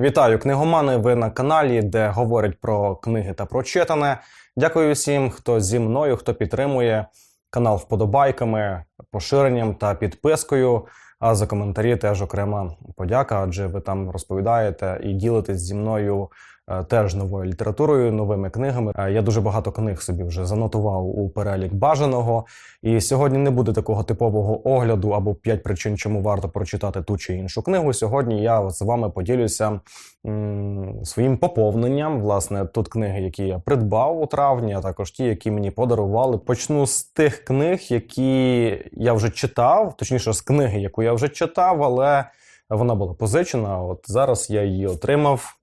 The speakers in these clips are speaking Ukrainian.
Вітаю, книгомани. Ви на каналі, де говорять про книги та прочитане. Дякую всім, хто зі мною, хто підтримує канал вподобайками, поширенням та підпискою. А за коментарі теж окрема подяка, адже ви там розповідаєте і ділитесь зі мною теж новою літературою, новими книгами. Е, Я дуже багато книг собі вже занотував у перелік бажаного. І сьогодні не буде такого типового огляду або п'ять причин, чому варто прочитати ту чи іншу книгу. Сьогодні я з вами поділюся м, своїм поповненням. Власне, тут книги, які я придбав у травні, а також ті, які мені подарували. Почну з тих книг, які я вже читав, точніше, з книги, яку я вже читав, але вона була позичена. От зараз я її отримав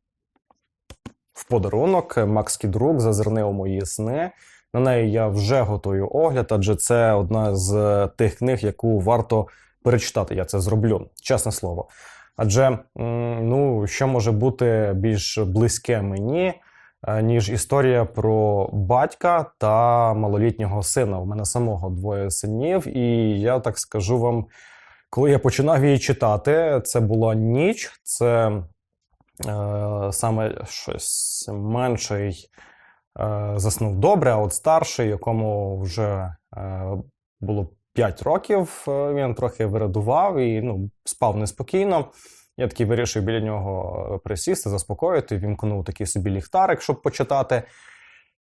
в подарунок. Макс Кідрук зазирни у мої сни. На неї я вже готую огляд, адже це одна з тих книг, яку варто перечитати. Я це зроблю, чесне слово. Адже ну, що може бути більш близьке мені, е, ніж історія про батька та малолітнього сина. У мене самого двоє синів, і я так скажу вам, коли я починав її читати, це була ніч, це е, саме щось менший е, заснув добре, а от старший, якому вже е, було 5 років, е, він трохи вирадував і ну, спав неспокійно. Я такий вирішив біля нього е, присісти, заспокоїти, вімкнув такий собі ліхтарик, щоб почитати.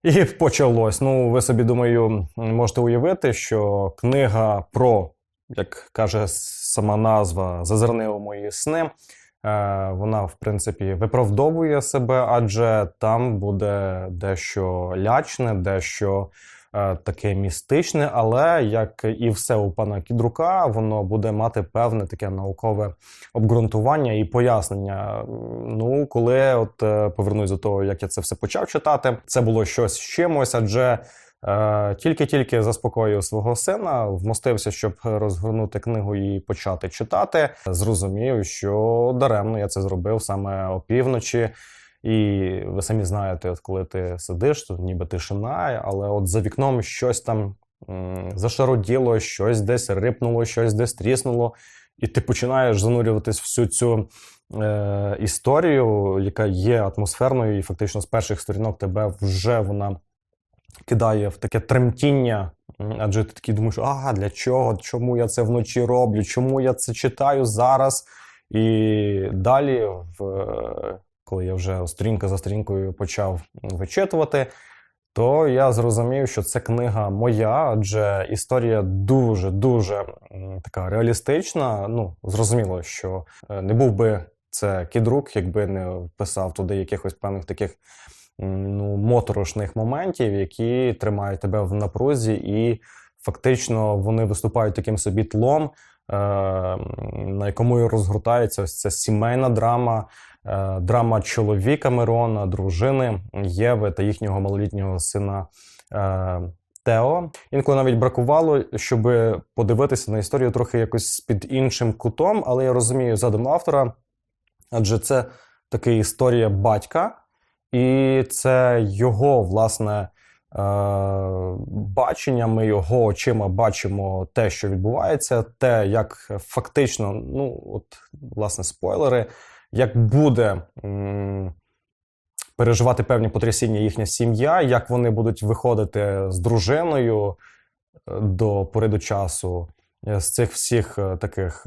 І почалось. Ну, ви собі думаю, можете уявити, що книга про, як каже сама назва, зазирни у мої сни. Е, Вона, в принципі, виправдовує себе, адже там буде дещо лячне, дещо е, таке містичне, але як і все у пана Кідрука, воно буде мати певне таке наукове обґрунтування і пояснення. Ну, коли от е, повернусь до того, як я це все почав читати, це було щось з чимось, адже. Е, Тільки-тільки заспокоїв свого сина, вмостився, щоб розгорнути книгу і почати читати. Зрозумів, що даремно я це зробив саме опівночі. І ви самі знаєте, от коли ти сидиш, тут ніби тишина, але от за вікном щось там зашароділо, щось десь рипнуло, щось десь тріснуло, і ти починаєш занурюватись всю цю е, історію, яка є атмосферною, і фактично з перших сторінок тебе вже вона кидає в таке тремтіння. Адже ти такий думаєш, ага, для чого? Чому я це вночі роблю? Чому я це читаю зараз? І далі, в, коли я вже сторінка за сторінкою почав вичитувати, то я зрозумів, що це книга моя, адже історія дуже дуже така реалістична. Ну, зрозуміло, що е, не був би це кідрук, якби не вписав туди якихось певних таких ну, моторошних моментів, які тримають тебе в напрузі, і фактично вони виступають таким собі тлом, е, на якому і розгортається ось ця сімейна драма, е, драма чоловіка Мирона, дружини Єви та їхнього малолітнього сина. е, Тео. Інколи навіть бракувало, щоб подивитися на історію трохи якось під іншим кутом, але я розумію задум автора, адже це таки історія батька, і це його власне е, бачення. Ми його очима бачимо те, що відбувається, те, як фактично, ну от власне спойлери, як буде. Переживати певні потрясіння їхня сім'я, як вони будуть виходити з дружиною е, до пори до часу е, з цих всіх таких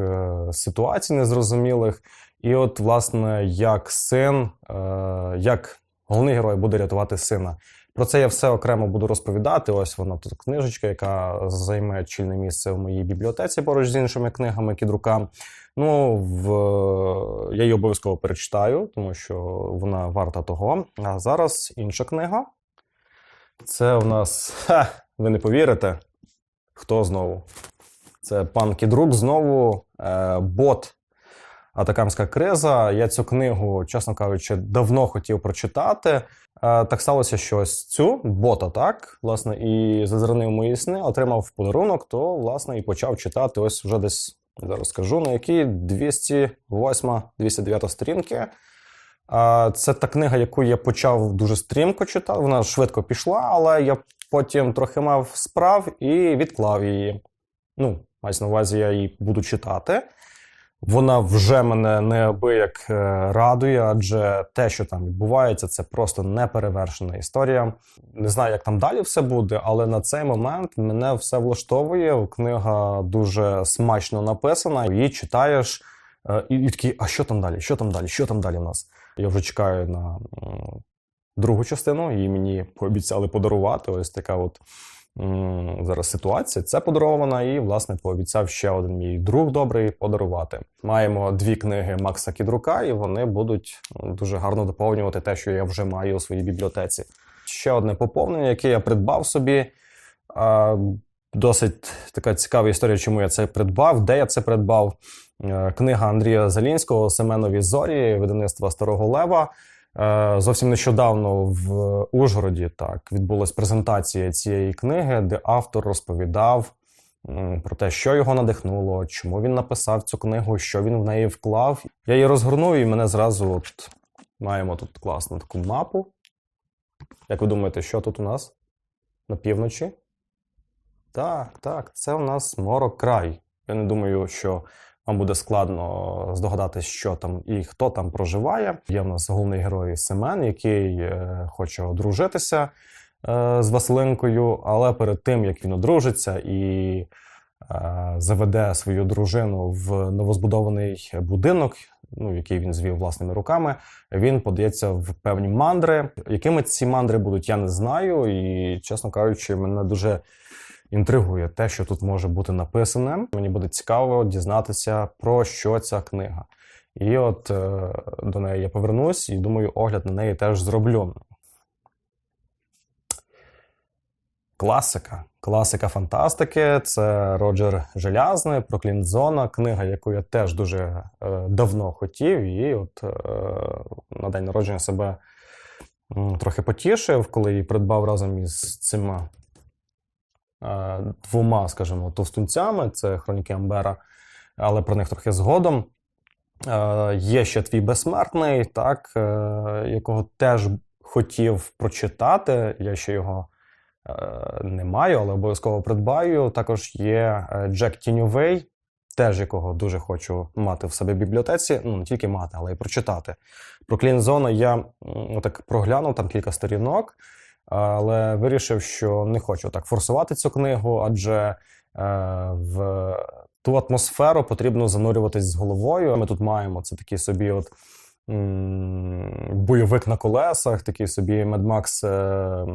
ситуацій незрозумілих. І от, власне, як син, як головний герой буде рятувати сина. Про це я все окремо буду розповідати. Ось вона тут книжечка, яка займе чільне місце в моїй бібліотеці поруч з іншими книгами кідрука. Ну, в... я її обов'язково перечитаю, тому що вона варта того. А зараз інша книга. Це у нас, ха, ви не повірите, хто знову? Це пан Кідрук знову е, бот Атакамська криза. Я цю книгу, чесно кажучи, давно хотів прочитати. Е, так сталося, що ось цю бота, так, власне, і зазирнив мої сни, отримав подарунок, то, власне, і почав читати ось вже десь, зараз скажу, на якій 208-209 сторінки. А, Це та книга, яку я почав дуже стрімко читати. Вона швидко пішла, але я потім трохи мав справ і відклав її. Ну, мається на увазі, я її буду читати. Вона вже мене неабияк е, радує, адже те, що там відбувається, це просто неперевершена історія. Не знаю, як там далі все буде, але на цей момент мене все влаштовує. Книга дуже смачно написана. Її читаєш е, і, і такий, а що там далі? Що там далі? Що там далі в нас? Я вже чекаю на другу частину, її мені пообіцяли подарувати. Ось така от зараз ситуація. Це подарована, і власне пообіцяв ще один мій друг добрий подарувати. Маємо дві книги Макса Кідрука, і вони будуть дуже гарно доповнювати те, що я вже маю у своїй бібліотеці. Ще одне поповнення, яке я придбав собі. Досить така цікава історія, чому я це придбав, де я це придбав. Е, Книга Андрія Залінського Семенові зорі, видавництва Старого Лева. Е, Зовсім нещодавно в Ужгороді так відбулась презентація цієї книги, де автор розповідав про те, що його надихнуло, чому він написав цю книгу, що він в неї вклав. Я її розгорнув, і мене зразу от маємо тут класну таку мапу. Як ви думаєте, що тут у нас на півночі? Так, так, це у нас Морокрай. Я не думаю, що вам буде складно здогадатись, що там і хто там проживає. Є в нас головний герой Семен, який е, хоче одружитися е, з Василинкою, але перед тим як він одружиться і е, заведе свою дружину в новозбудований будинок, ну який він звів власними руками, він подається в певні мандри. Якими ці мандри будуть, я не знаю. І, чесно кажучи, мене дуже інтригує те, що тут може бути написане. Мені буде цікаво дізнатися, про що ця книга. І от е, до неї я повернусь і думаю, огляд на неї теж зроблю. Класика. Класика фантастики. Це Роджер Желязний, Проклінзона, книга, яку я теж дуже е, давно хотів. І от е, на день народження себе трохи потішив, коли її придбав разом із цими двома, скажімо, товстунцями. Це хроніки Амбера, але про них трохи згодом. Е, Є ще твій безсмертний, так, е, якого теж хотів прочитати. Я ще його е, не маю, але обов'язково придбаю. Також є е, Джек Тіньовей, теж якого дуже хочу мати в себе в бібліотеці. Ну, не тільки мати, але й прочитати. Про Клінзона я так проглянув там кілька сторінок, але вирішив, що не хочу так форсувати цю книгу, адже е, в ту атмосферу потрібно занурюватись з головою. Ми тут маємо це такий собі от бойовик на колесах, такий собі е,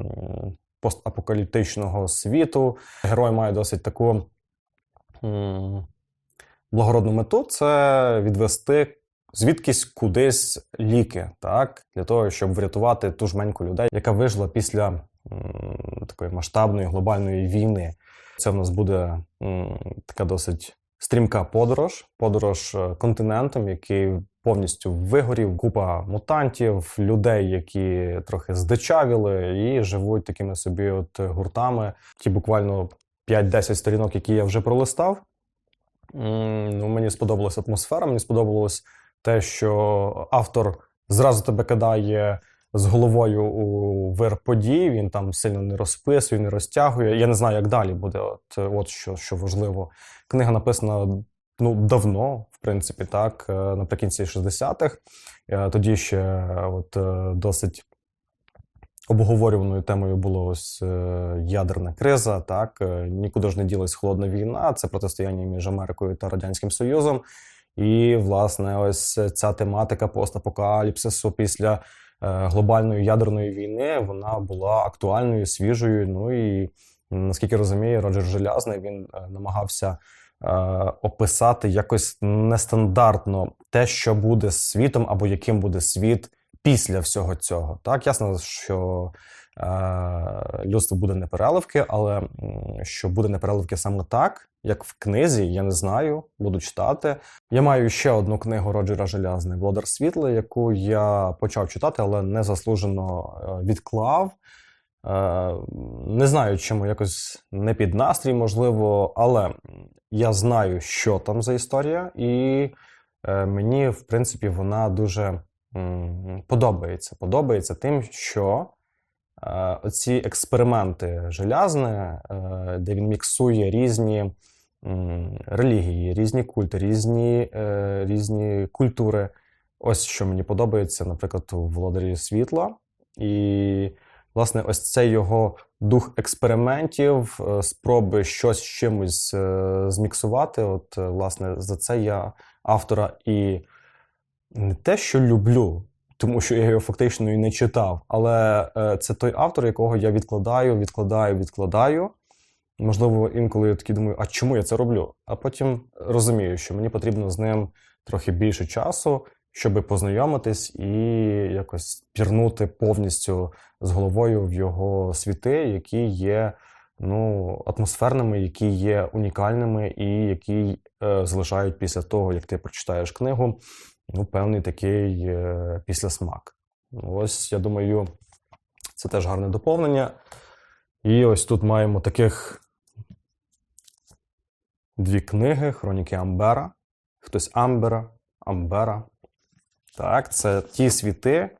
постапокаліптичного світу. Герой має досить таку благородну мету це відвести звідкись кудись ліки, так, для того, щоб врятувати ту жменьку людей, яка вижила після м, такої масштабної глобальної війни. Це в нас буде м, така досить стрімка подорож, подорож е, континентом, який повністю вигорів, купа мутантів, людей, які трохи здичавіли і живуть такими собі от гуртами. Ті буквально 5-10 сторінок, які я вже пролистав. Ну, мені сподобалася атмосфера, мені сподобалось те, що автор зразу тебе кидає з головою у вир подій. Він там сильно не розписує, не розтягує. Я не знаю, як далі буде. От, от що, що важливо. Книга написана ну, давно, в принципі, так, е, наприкінці 60-х. Е, Тоді ще от, е, досить обговорюваною темою було ось ядерна криза. Так, нікуди ж не ділась холодна війна, це протистояння між Америкою та Радянським Союзом. І, власне, ось ця тематика постапокаліпсису після е, глобальної ядерної війни вона була актуальною, свіжою. Ну і наскільки розумію, Роджер Желязний він е, намагався е, описати якось нестандартно те, що буде з світом, або яким буде світ після всього цього. Так, ясно, що людство буде не переливки, але що буде не переливки саме так, як в книзі, я не знаю, буду читати. Я маю ще одну книгу Роджера Желязний Володар світла, яку я почав читати, але незаслужено е, відклав. Е, Не знаю, чому якось не під настрій, можливо, але я знаю, що там за історія, і е, мені, в принципі, вона дуже подобається. Подобається тим, що е, оці експерименти желязне, е, де він міксує різні релігії, різні культи, різні, е, різні культури. Ось що мені подобається, наприклад, у Володарі світла. І, власне, ось цей його дух експериментів, е, спроби щось з чимось е, зміксувати. От, е, власне, за це я автора і не те, що люблю, тому що я його фактично і не читав, але е, це той автор, якого я відкладаю, відкладаю, відкладаю. Можливо, інколи я такий думаю, а чому я це роблю? А потім розумію, що мені потрібно з ним трохи більше часу, щоб познайомитись і якось пірнути повністю з головою в його світи, які є ну, атмосферними, які є унікальними, і які е, залишають після того, як ти прочитаєш книгу, ну, певний такий е, післясмак. Ось, я думаю, це теж гарне доповнення. І ось тут маємо таких дві книги: Хроніки Амбера. Хтось Амбера, Амбера. Так, це ті світи,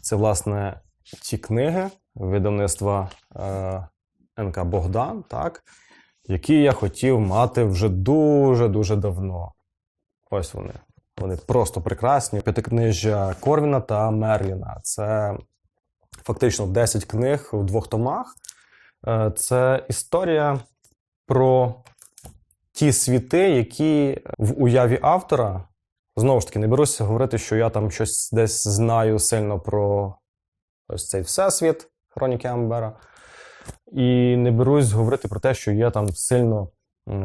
це, власне, ті книги видавництва е, НК Богдан, так, які я хотів мати вже дуже-дуже давно. Ось вони. Вони просто прекрасні. П'ятикнижжя Корвіна та Мерліна. Це фактично 10 книг у двох томах. Е, Це історія про ті світи, які в уяві автора. Знову ж таки, не беруся говорити, що я там щось десь знаю сильно про ось цей всесвіт Хроніки Амбера. І не берусь говорити про те, що я там сильно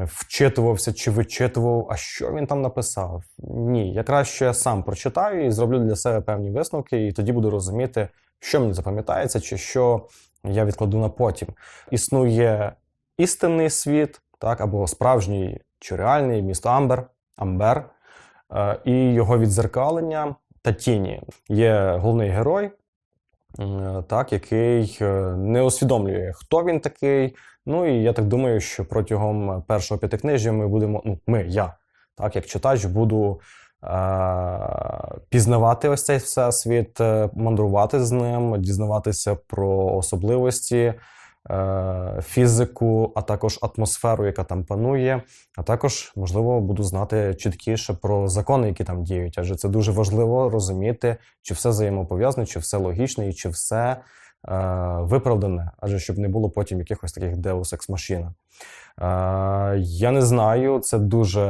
вчитувався чи вичитував, а що він там написав. Ні, я краще сам прочитаю і зроблю для себе певні висновки, і тоді буду розуміти, що мені запам'ятається, чи що я відкладу на потім. Існує істинний світ, так, або справжній чи реальний місто Амбер, Амбер, е, і його відзеркалення та тіні. Є головний герой, так, який е, не усвідомлює, хто він такий. Ну і я так думаю, що протягом першого п'ятикнижжя ми будемо, ну, ми, я, так, як читач, буду е- пізнавати ось цей всесвіт, е, мандрувати з ним, дізнаватися про особливості, е- фізику, а також атмосферу, яка там панує. А також, можливо, буду знати чіткіше про закони, які там діють. Адже це дуже важливо розуміти, чи все взаємопов'язане, чи все логічне, і чи все е, виправдане, адже щоб не було потім якихось таких Deus Ex Machina. Е, я не знаю, це дуже,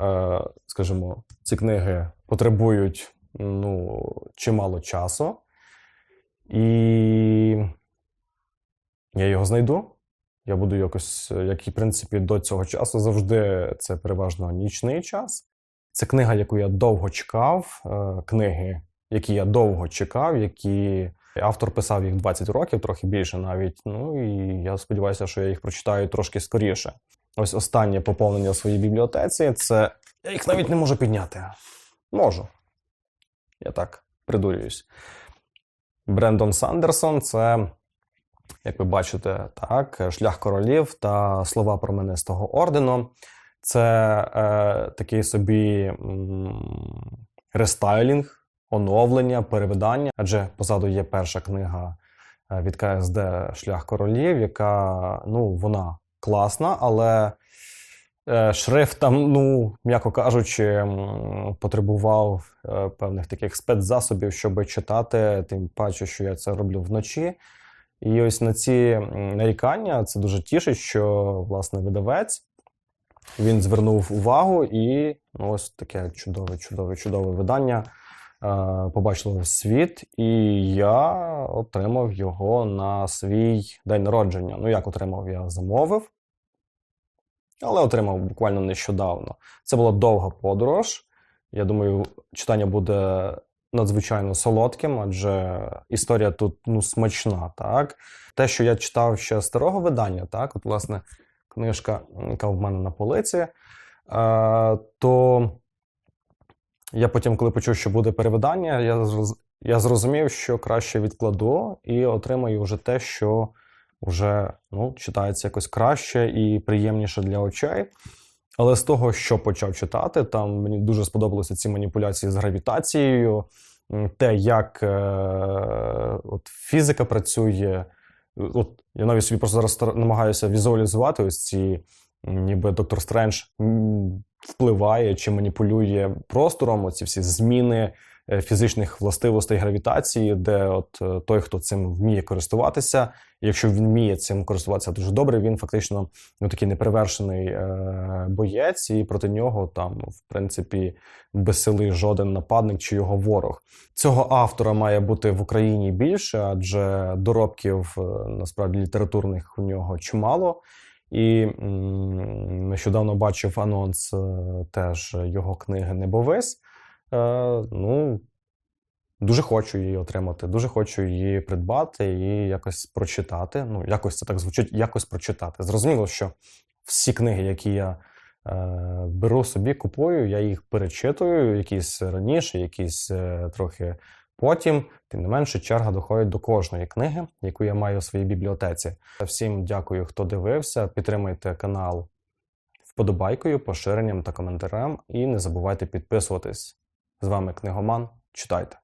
е, скажімо, ці книги потребують ну, чимало часу. І я його знайду. Я буду якось, як і в принципі до цього часу, завжди це переважно нічний час. Це книга, яку я довго чекав. е, Книги, які я довго чекав, які автор писав їх 20 років, трохи більше навіть. Ну і я сподіваюся, що я їх прочитаю трошки скоріше. Ось останнє поповнення в своїй бібліотеці. Це я їх навіть не можу підняти. Можу. Я так придурююсь. Брендон Сандерсон це як ви бачите, так, шлях королів та слова променистого ордену. Це е, такий собі м, рестайлінг, оновлення, перевидання. Адже позаду є перша книга е, від КСД Шлях королів, яка ну, вона класна, але е, шрифт там, ну, м'яко кажучи, потребував е, певних таких спецзасобів, щоб читати, тим паче, що я це роблю вночі. І ось на ці нарікання це дуже тішить, що власне видавець він звернув увагу, і ну, ось таке чудове, чудове, чудове видання е, побачило світ, і я отримав його на свій день народження. Ну, як отримав, я замовив, але отримав буквально нещодавно. Це була довга подорож. Я думаю, читання буде надзвичайно солодким, адже історія тут ну, смачна. Так? Те, що я читав ще старого видання, так, от, власне, книжка, яка в мене на полиці, е, то я потім, коли почув, що буде перевидання, я, я зрозумів, що краще відкладу і отримаю вже те, що вже ну, читається якось краще і приємніше для очей. Але з того, що почав читати, там мені дуже сподобалися ці маніпуляції з гравітацією, те, як е, от фізика працює. От я навіть собі просто зараз намагаюся візуалізувати ось ці ніби доктор Стрендж впливає чи маніпулює простором, оці всі зміни фізичних властивостей гравітації, де от е, той, хто цим вміє користуватися, якщо він вміє цим користуватися дуже добре, він фактично ну, такий неперевершений е, боєць, і проти нього там, в принципі, безсилий жоден нападник чи його ворог. Цього автора має бути в Україні більше, адже доробків е, насправді літературних у нього чимало. І м, нещодавно бачив анонс е, теж його книги Небовис. Е, ну, дуже хочу її отримати, дуже хочу її придбати і якось прочитати. Ну, якось це так звучить, якось прочитати. Зрозуміло, що всі книги, які я е, беру собі, купую, я їх перечитую, якісь раніше, якісь е, трохи потім. Тим не менше, черга доходить до кожної книги, яку я маю у своїй бібліотеці. Всім дякую, хто дивився. Підтримуйте канал вподобайкою, поширенням та коментарем. І не забувайте підписуватись. З вами книгоман. Читайте.